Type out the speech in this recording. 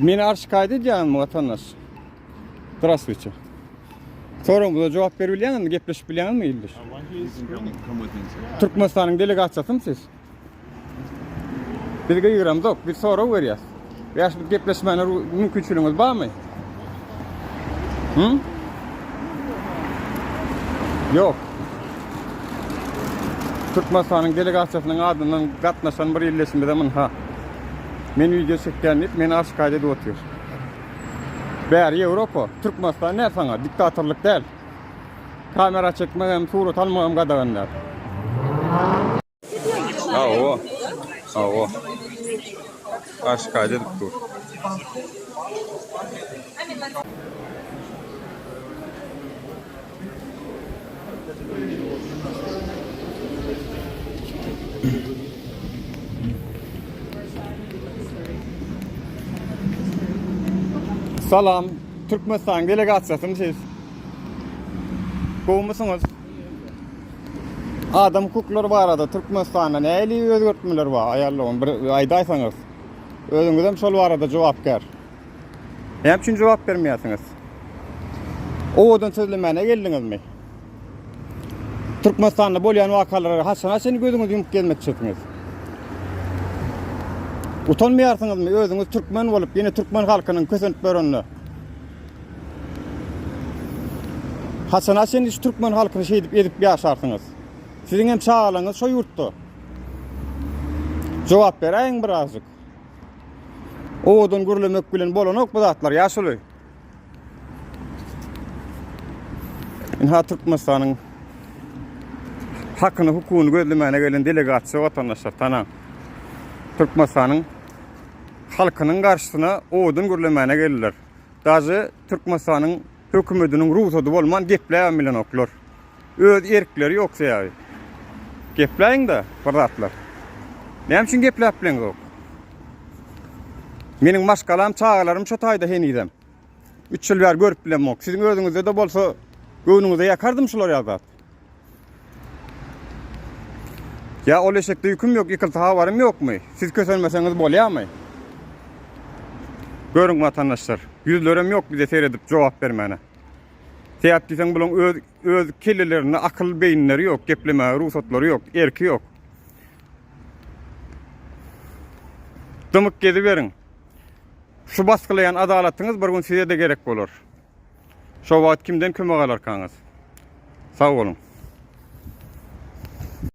Meni arşikayet edeceğim vatandaş. Здравствуйте. Sorumuza cevap verebilen mi? Gepleşip bilen mi ildir? Come with inside. Türkmenistan'ın delegasyası mı siz? Bilgi yığıramız yok. Bir soru veriyoruz. Veya şimdi gepleşmenin mümkünçülüğünüz var mı? Hı? Yok. Türkmenistan'ın delegasyasının adından katlaşan bir illeşimde de min ha. Men video çekkenlik, men arş kaydede oturuyor. Bäri Avrupa, Türkmenistan ne sana? Diktatörlük değil. Kamera çekmegem, surat almagam gadaganlar. Ha o. Ha o. Arş kaydede dur. Salam, Türkmenistan delegasyası mısınız? Bu musunuz? Adam hukukları var arada Türkmenistan'da neyli özgürtmeler var ayarlayın bir aydaysanız. Özünüz hem şol arada ver. Hem için cevap vermeyesiniz. O odan sözlemene geldiniz mi? Türkmenistan'da bolyan vakaları haçana seni gözünüz yumup gelmek çekiniz. Utanmayarsınız mı? Özünüz Türkmen olup yine Türkmen halkının kösünüp börünlü. Hasan sen hiç Türkmen halkını şey edip edip yaşarsınız. Sizin hem çağalınız şu yurttu. Cevap vereyin birazcık. Oğudun gürlemek bilen bolon ok bu zatlar yaşılı. İnha Türkmenistan'ın hakkını hukukunu gözlemene gelen delegasyon vatandaşlar tanan. Türkmenistan'ın halkının karşısına oğudun gürlemene gelirler. Dazı Türkmenistan'ın hükümetinin ruhsatı bolman gepleyen bilen oklar. Öz erkleri ya. Gepleyin de fırlatlar. Ne için geplep bilen yok? Menin maskalam, çağalarım şu tayda henidem. Üç yıl ver görüp bilen yok. Sizin özünüzde de bolsa göğünüzde yakardım şular zat. Ya o leşekte yüküm yok, yıkıltı havarım yok mu? Siz kösönmeseniz bol ya mı? Görün vatandaşlar, yüzlerim yok bize seyredip cevap vermene. Seyahat desen bulun öz, öz kellelerine akıl beyinleri yok, gepleme ruhsatları yok, erki yok. Dımık gezi verin. Şu baskılayan adaletiniz bir gün size de gerek olur. Şu vaat kimden kömek alır kanız. Sağ olun.